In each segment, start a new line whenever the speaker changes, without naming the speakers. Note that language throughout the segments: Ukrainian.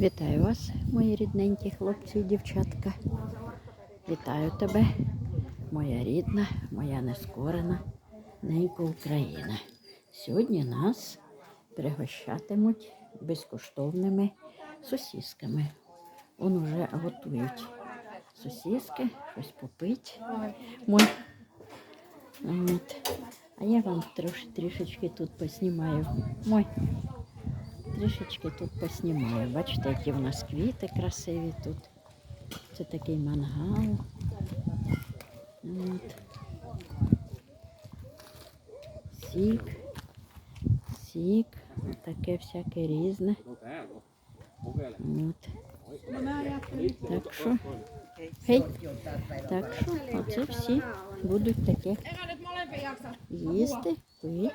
Вітаю вас, мої рідненькі хлопці і дівчатка. Вітаю тебе, моя рідна, моя нескорена ненька Україна. Сьогодні нас пригощатимуть безкоштовними сосісками. Он уже готують сосіски, щось попить. Мой. От. А я вам трош, трішечки тут поснімаю. Мой. Трішечки тут поснімаю. Бачите, які в нас квіти красиві тут. Це такий мангал. От. Сік. Сік. Таке всяке різне. От. Так що, гей, так що, оце всі будуть таке їсти, пити.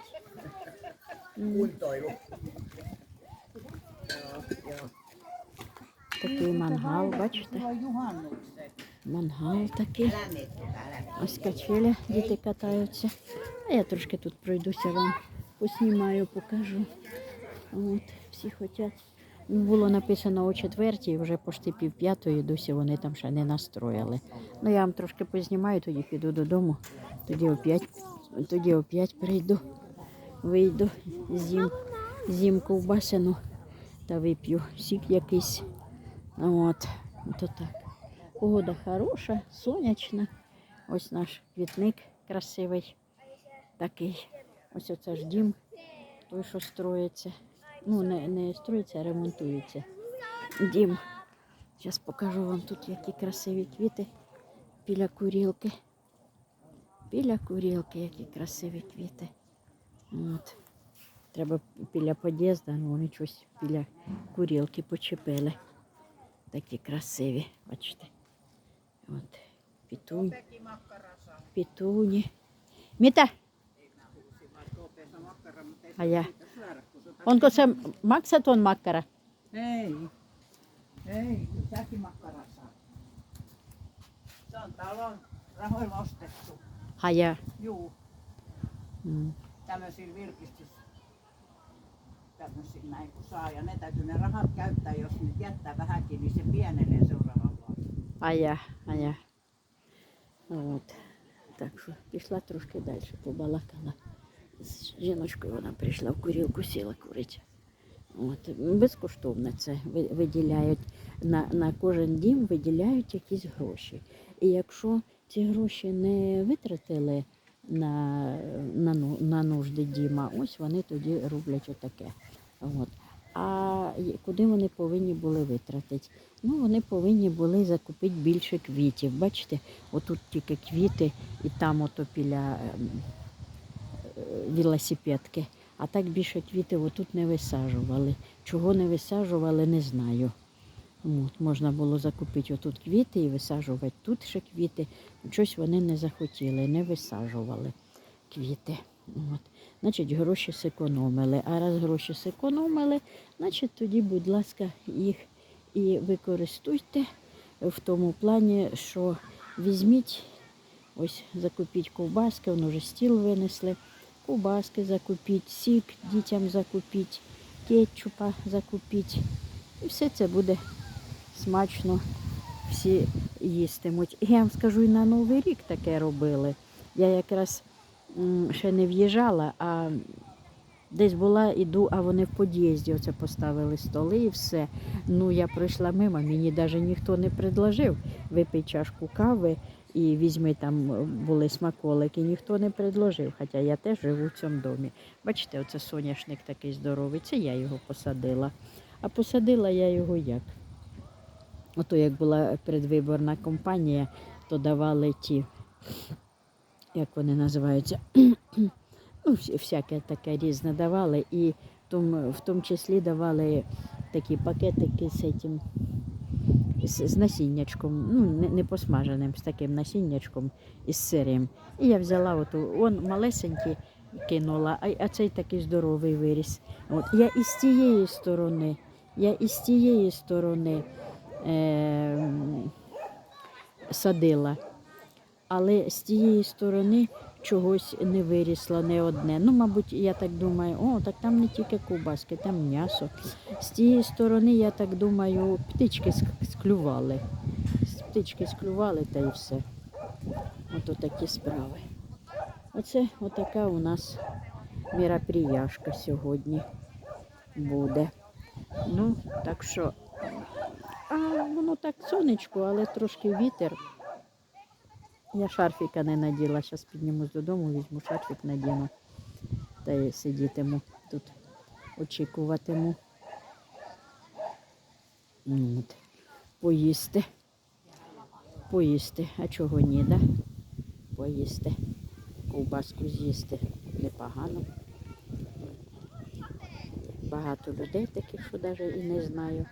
Такий мангал, бачите? Мангал такий. Ось качеля, діти катаються. А я трошки тут пройдуся вам, поснімаю, покажу. От, всі хочуть. Було написано о четвертій, вже почти пів п'ятої, досі вони там ще не настроїли. Ну я вам трошки познімаю, тоді піду додому, тоді опять, тоді опять прийду, вийду, з'їм, з'їм ковбасину та вип'ю сік якийсь. От, то так. Погода хороша, сонячна. Ось наш квітник красивий такий. Ось оце ж дім, той, що строїться. Ну, не, не строїться, а ремонтується. Дім. Зараз покажу вам тут, які красиві квіти біля курілки. Біля курілки, які красиві квіти. От. Треба біля під'їзду, ну вони щось біля курілки почепили. Такі красиві, бачите. От. Пітунь. Пітуні. Міта. А я. Onko se, maksaton makkara?
Ei. Ei, tämäkin makkara saa. Se on talon rahoilla ostettu.
А.
Juu,
Mm.
tämmöisillä virkistys tämmöisillä näin kun saa. Ja ne täytyy ne rahat käyttää, jos nyt jättää vähänkin, niin se pienenee seuraavan vuonna.
А я, а. От. Так що пішла трошки далі, побалакала. З жіночкою вона прийшла в курілку, сіла курить. От. Безкоштовно це ви- виділяють на, на кожен дім виділяють якісь гроші. І якщо ці гроші не витратили на, на, на нужди діма, ось вони тоді роблять отаке. От. Куди вони повинні були витратити? Ну, вони повинні були закупити більше квітів. Бачите, отут тільки квіти і там ото біля ем, е, велосипедки. А так більше квітів отут не висаджували. Чого не висаджували, не знаю. От, можна було закупити отут квіти і висаджувати тут ще квіти. Щось вони не захотіли, не висаджували квіти. От. Значить, гроші зекономили. А раз гроші зекономили, значить тоді, будь ласка, їх і використуйте в тому плані, що візьміть, ось закупіть ковбаски, воно вже стіл винесли. Ковбаски закупіть, сік дітям закупіть, кетчупа закупіть. І все це буде смачно всі їстимуть. Я вам скажу, і на Новий рік таке робили. Я якраз ще не в'їжджала, а десь була, іду, а вони в під'їзді оце поставили столи і все. Ну, я пройшла мимо, мені навіть ніхто не предложив випий чашку кави і візьми там е, були смаколики. Ніхто не предложив, хоча я теж живу в цьому домі. Бачите, оце соняшник такий здоровий, це я його посадила. А посадила я його як? Ото як була предвиборна кампанія, то давали ті, як вони називаються, ну, всяке таке різне давали. І в тому, числі давали такі пакетики з цим, з, з насіннячком, ну, не, посмаженим, з таким насіннячком і з сирим. І я взяла оту, он малесенький кинула, а, а цей такий здоровий виріс. От, я із тієї сторони, я із тієї сторони е, садила. Але з тієї сторони чогось не вирісло, не одне. Ну, мабуть, я так думаю, о, так там не тільки ковбаски, там м'ясо. З тієї сторони, я так думаю, птички склювали. Птички склювали та і все. Ото такі справи. Оце отака у нас міроприяшка сьогодні буде. Ну, так що, а воно так сонечко, але трошки вітер. Я шарфіка не наділа. Зараз піднімусь додому, візьму шарфік надіну. Та й сидітиму тут, очікуватиму. От. Поїсти. Поїсти. А чого ні, да? Поїсти. Ковбаску з'їсти непогано. Багато людей таких, що навіть і не знаю.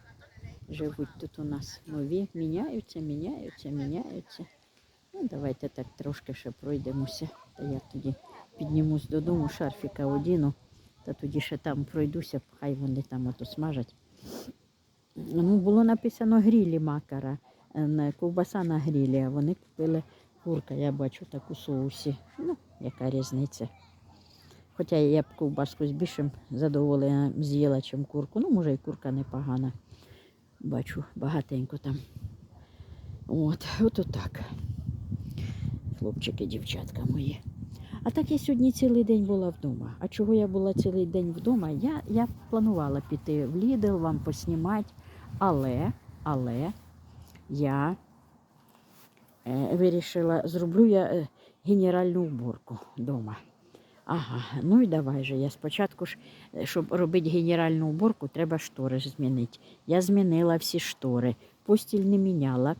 Живуть тут у нас нові, міняються, міняються, міняються. Ну, давайте так трошки ще пройдемося. Та я тоді піднімусь додому, шарфіка одіну, та тоді ще там пройдуся, хай вони там ото смажать. Ну, було написано грілі макара, е, ковбаса на грілі, а вони купили курка, я бачу так у соусі. Ну, яка різниця. Хоча я б ковбаску з більшим задоволенням з'їла, чим курку. Ну, може, і курка непогана. Бачу, багатенько там. От, от так. Хлопчики, дівчатка мої. А так я сьогодні цілий день була вдома. А чого я була цілий день вдома? Я, я планувала піти в Лідл, вам поснімати, але, але я е, вирішила, зроблю я е, генеральну уборку вдома. Ага, ну і давай же. Я спочатку ж, е, щоб робити генеральну уборку, треба штори змінити. Я змінила всі штори, постіль не міняла.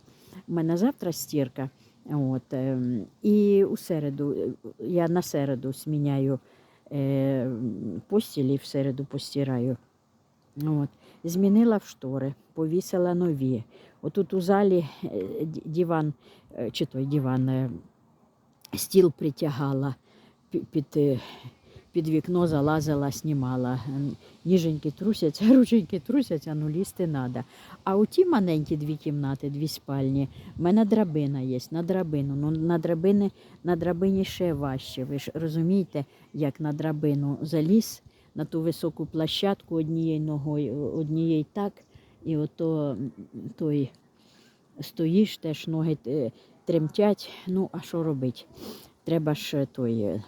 У мене завтра стірка. От, ем, і у середу, е, я на середу зміняю е, і в середу постираю. От. Змінила в штори, повісила нові. Отут у залі е, диван, е, чи той диван, стіл притягала пі- під, під вікно залазила, знімала. Ніженьки трусяться, рученьки трусяться, ну лізти треба. А у ті маленькі дві кімнати, дві спальні, в мене драбина є, на драбину. Ну, на, драбини, на драбині ще важче. Ви ж розумієте, як на драбину заліз на ту високу площадку однією ногою, однією так, і ото той стоїш, теж ноги е, тремтять. Ну, а що робити? Треба ж е, той.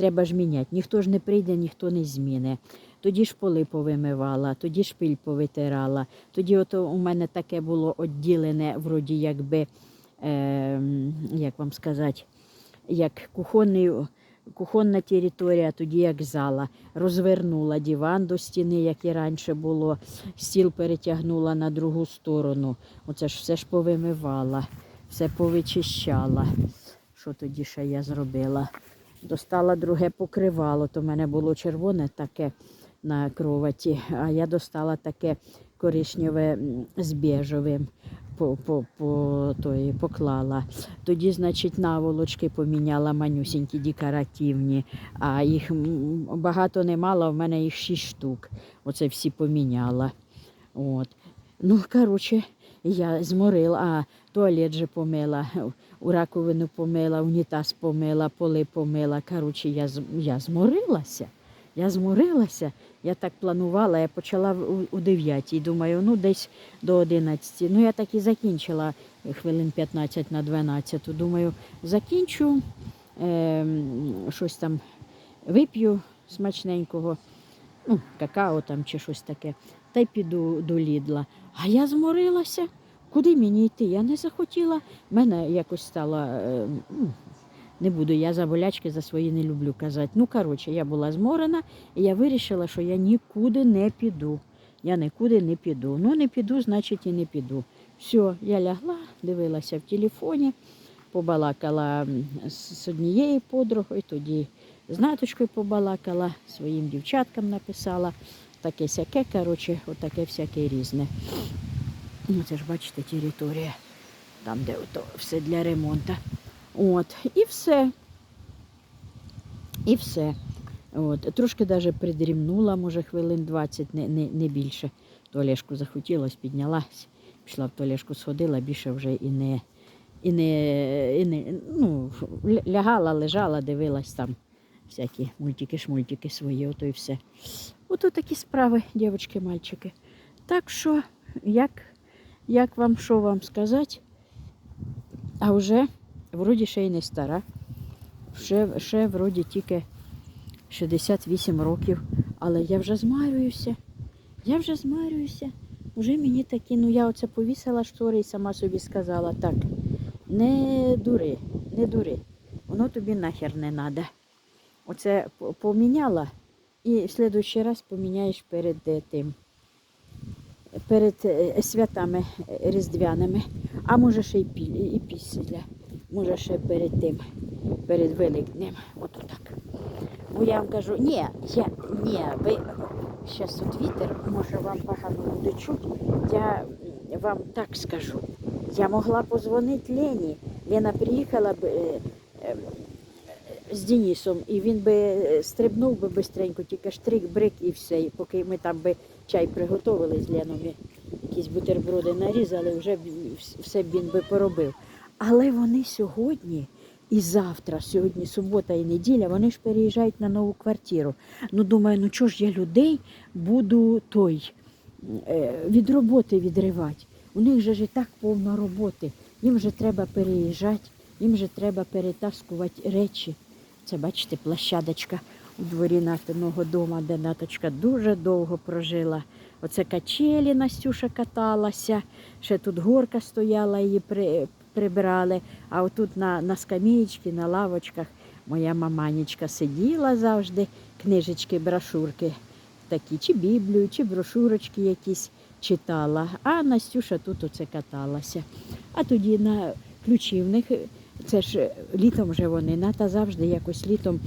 Треба ж міняти. Ніхто ж не прийде, ніхто не зміне. Тоді ж поли повимивала, тоді ж пиль повитирала. Тоді ото у мене таке було відділене, вроді якби, е, як вам сказати, як кухонний, кухонна територія, тоді як зала. Розвернула диван до стіни, як і раніше було, стіл перетягнула на другу сторону. Оце ж все ж повимивала, все повичищала. Що тоді ще я зробила? Достала друге покривало, то в мене було червоне таке на кроваті, а я достала таке коричневе з біжевим. По, по, по, той, поклала. Тоді, значить, наволочки поміняла манюсінькі, декоративні, а їх багато не мало, в мене їх шість штук. Оце всі поміняла. От. Ну, коротше, я зморила, а туалет же помила, у раковину помила, унітаз помила, поли помила. Коротше, я, я зморилася. Я зморилася. Я так планувала, я почала у, 9, думаю, ну десь до 11. Ну, я так і закінчила хвилин 15 на 12. Думаю, закінчу, ем, щось там вип'ю смачненького, ну, какао там чи щось таке, та й піду до Лідла. А я зморилася. Куди мені йти? Я не захотіла. Мене якось стало. е, ну, не буду, я за болячки за свої не люблю казати. Ну, коротше, я була зморена, і я вирішила, що я нікуди не піду. Я нікуди не піду. Ну, не піду, значить і не піду. Все, я лягла, дивилася в телефоні, побалакала з з однією подругою, тоді з наточкою побалакала, своїм дівчаткам написала. Таке сяке, коротше, отаке всяке різне. Ну, це ж бачите, територія, там, де ото все для ремонту. От, і все. І все. От. Трошки навіть придрімнула, може, хвилин 20, не, не, не більше. Туалешку захотілося, піднялась, пішла в туалешку, сходила, більше вже і не, і не, і не ну, лягала, лежала, дивилась там всякі мультики, шмультики свої, ото і все. Ото такі справи, дівчатки, мальчики. Так що, як, як вам що вам сказати? А вже вроді ще й не стара. Ще, ще вроді тільки 68 років. Але я вже змарююся. Я вже змарююся. Уже мені такі, ну я оце повісила штори і сама собі сказала, так, не дури, не дури. Воно тобі нахер не треба. Оце поміняла і в следующий раз поміняєш перед тим. Перед е, святами е, різдвяними, а може ще і після. Може ще перед тим, перед Великднем. От так. Бо я вам кажу, ні, я, ні, ви зараз тут вітер, може вам погано буде чути. Я вам так скажу. Я могла позвонити Лені. Лена приїхала б з Денисом, і він би е, стрибнув би бистренько, тільки штрик-брик і все. І поки ми там би чай приготували з Леною, якісь бутерброди нарізали, вже все б він би поробив. Але вони сьогодні і завтра, сьогодні субота і неділя, вони ж переїжджають на нову квартиру. Ну, думаю, ну чого ж я людей буду той е, від роботи відривати? У них же ж і так повно роботи. Їм же треба переїжджати, їм же треба перетаскувати речі. Це, бачите, площадочка у дворі Натиного дому, де Наточка дуже довго прожила. Оце качелі Настюша каталася, ще тут горка стояла, її при, прибирали. А отут на, на скамеєчці, на лавочках моя маманечка сиділа завжди, книжечки, брошурки такі, чи Біблію, чи брошурочки якісь читала. А Настюша тут оце каталася. А тоді на ключі в них, це ж е, літом вже вони, ната завжди якось літом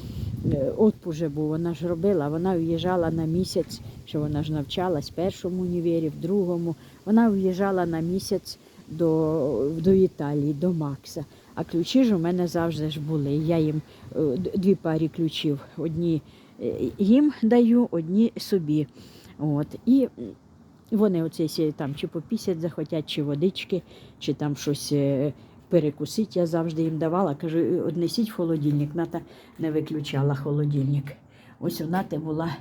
е, отпуск був, вона ж робила, вона в'їжджала на місяць, що вона ж навчалась в першому універі, в другому. Вона в'їжджала на місяць до, до Італії, до Макса. А ключі ж у мене завжди ж були. Я їм е, дві парі ключів. Одні їм даю, одні собі. От. І вони оце сі там чи попісять захотять, чи водички, чи там щось перекусити. Я завжди їм давала. Кажу, «Е, однесіть холодильник. Ната не виключала холодильник. Ось у Нати була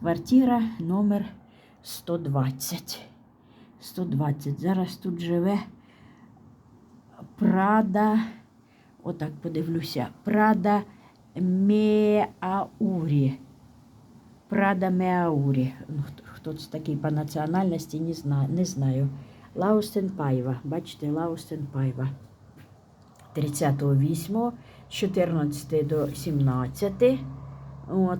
квартира номер 120. 120. Зараз тут живе Прада. Отак подивлюся. Прада Меаурі. Прада Меаурі. Ну, хто це такий по національності, не знаю. Не знаю. Лаустен Пайва. Бачите, Лаустен Пайва. 38, 14 до 17. От.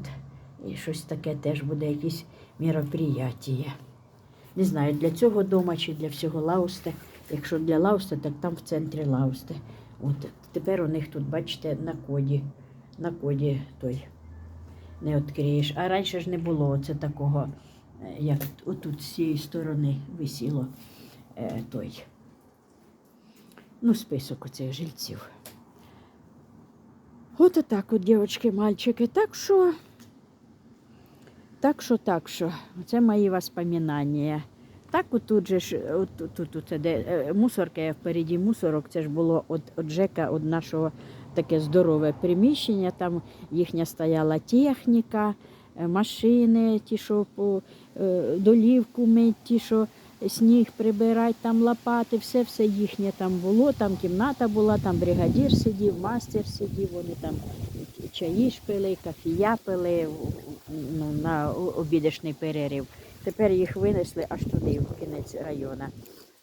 І щось таке теж буде якесь мероприятие. Не знаю, для цього дома чи для всього Лаусте. Якщо для Лаусте, так там в центрі Лаусте. От тепер у них тут, бачите, на коді. На коді той не відкриєш. А раніше ж не було оце такого, е, як отут з цієї сторони висіло е, той. Ну, список оцих жильців. От отак от, дівчатки, мальчики. Так що, так що, так що, це мої воспоминання. Так от тут же ж, от, тут, тут, де е, мусорка, я впереді мусорок, це ж було от, от Жека, от нашого таке здорове приміщення, там їхня стояла техніка, е, машини, ті, що по е, долівку мить, ті, що сніг прибирати, там лопати, все все їхнє там було, там кімната була, там бригадір сидів, мастер сидів, вони там чаї пили, кафія пили ну, на обідешний перерив. Тепер їх винесли аж туди, в кінець району.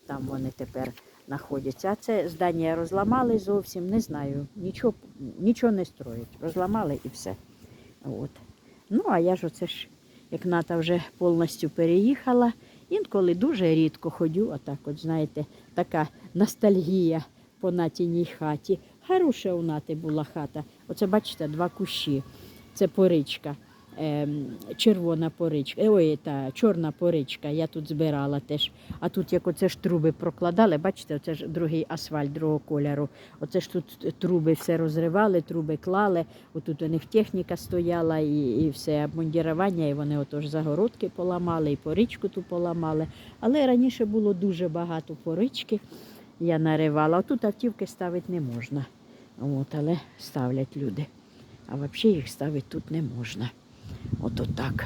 Там вони тепер знаходяться. А це здання розламали зовсім, не знаю, нічого, нічого не строять. Розламали і все. От. Ну, а я ж оце ж, як ната вже повністю переїхала, інколи дуже рідко ходю, отак, от, знаєте, така ностальгія по натіній хаті. Хороша у нати була хата. Оце, бачите, два кущі. Це поричка. Ем, червона поричка, ой, та чорна поричка, я тут збирала теж. А тут як оце ж труби прокладали, бачите, оце ж другий асфальт другого кольору. Оце ж тут труби все розривали, труби клали. Отут у них техніка стояла і, і все обмундірування, і вони отож загородки поламали, і поричку ту поламали. Але раніше було дуже багато порички. я наривала. А тут автівки ставити не можна. От, але ставлять люди. А взагалі їх ставити тут не можна. От так.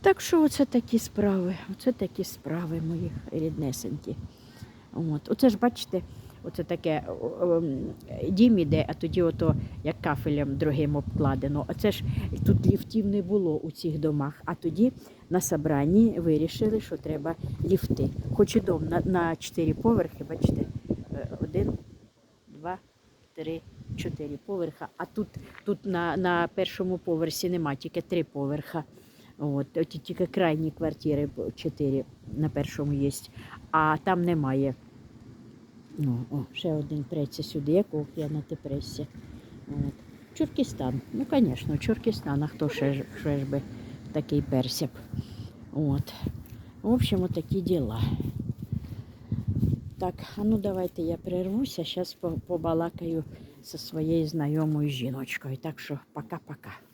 Так що оце такі справи. Оце такі справи мої ріднесенькі. От. Оце ж бачите, оце таке дім іде, а тоді ото як кафелем другим обкладено. Оце ж тут ліфтів не було у цих домах. А тоді на собранні вирішили, що треба ліфти. Хоч і дом на, 4 поверхи, бачите, е, один, два, три, чотири поверха. А тут, тут на, на першому поверсі нема, тільки три поверха. От, от тільки крайні квартири чотири на першому є, а там немає. Ну, о, ще один преться сюди, якого я на пресі. От. Чуркістан. Ну, звісно, Чуркістан, а хто ще, ж- ще ж би такий перся. От. В общем, такі діла. Так, а ну давайте я перервуся, зараз побалакаю зі своєю знайомою жіночкою. Так що пока-пока.